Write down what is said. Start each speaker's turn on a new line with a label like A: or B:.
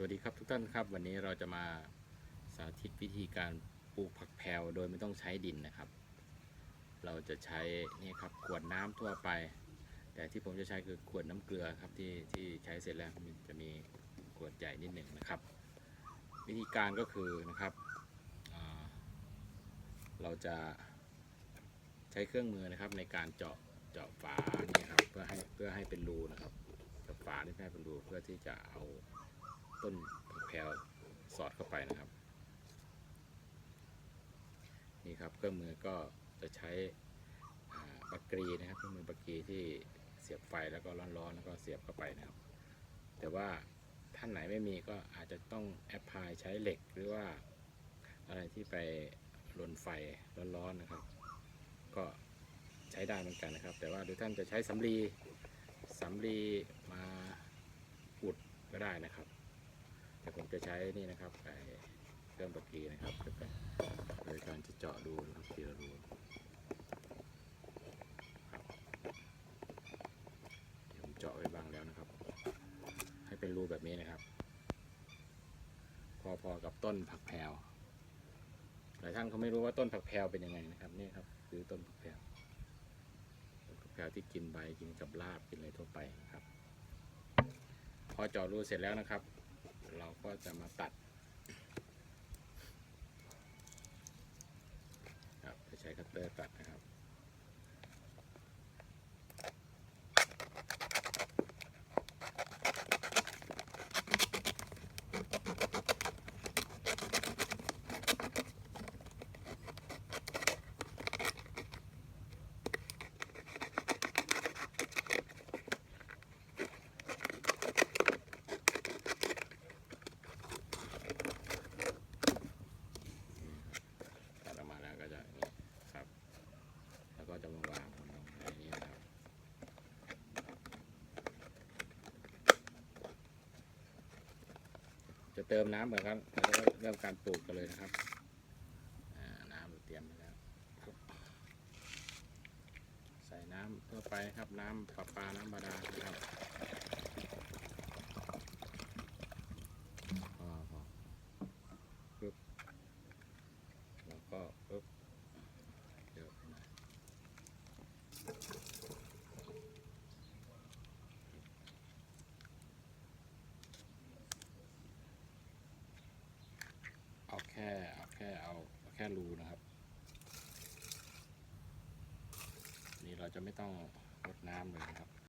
A: สวัสดีครับทุกท่านครับ วันนี้เราจะมาสาธิตวิธีการปลูกผักแพรวโดยไม่ต้องใช้ดินนะครับ เราจะใช้นี่ครับขวดน้ำทั่วไป แต่ที่ผมจะใช้คือขวดน้ำเกลือครับที่ที่ใช้เสร็จแล้วมันจะมีขวดใหญ่นิดหนึ่งนะครับ วิธีการก็คือนะครับเราจะใช้เครื่องมือนะครับในการเจาะเจาะฝานี่ครับเพื่อให้เพื่อให้เป็นรูนะครับ ฝานี่เพื่อให้เป็นรูเพื่อที่จะเอาต้นผักแพรวสอดเข้าไปนะครับ นี่ครับเครื่องมือก็จะใช้บักกรีนะครับเครื่องมือบักกรีที่เสียบไฟแล้วก็ร้อนๆแล้วก็เสียบเข้าไปนะครับ แต่ว่าท่านไหนไม่มีก็อาจจะต้องแอปพลายใช้เหล็กหรือว่าอะไรที่ไปลนไฟร้อนๆนะครับ ก็ใช้ได้เหมือนกันนะครับ แต่ว่าโดยท่านจะใช้สำลีสำลีมา ก็ได้นะครับ แต่ผมจะใช้นี่นะครับไอ้เครื่องบักกีนะครับจะเป็นโดยการจะเจาะดูนะครับทีละรูเดี๋ยวผมเจาะไว้บ้างแล้วนะครับ ให้เป็นรูแบบนี้นะครับ พอๆกับต้นผักแพรวหลายท่านเขาไม่รู้ว่าต้นผักแพรวเป็นยังไงนะครับนี่ครับคือต้นผักแพรวผักแพรวที่กินใบกินกับลาบกินอะไรทั่วไปครับ อเจาะรูเสร็จแล้วนะครับ เราก็จะมาตัดครับใช้คัตเตอร์ตัดนะครับ ตัดออกมาแล้วก็จะอย่างนี้ครับ แล้วก็จะมาวางบนลงในนี้นะครับ จะ เติมน้ำเหมือนกันแล้วก็เริ่มการปลูกกันเลยนะครับน้ำเตรียมไว้แล้วครับใส่น้ำทั่วไปครับน้ำประปาน้ำบาดาลนะครับพอพอปึ๊บ แล้วก็ปึ๊บเดี๋ยวนะเอาแค่เอาแค่เอาเอาแค่รูนะครับ นี่เราจะไม่ต้องรดน้ำเลยนะครับ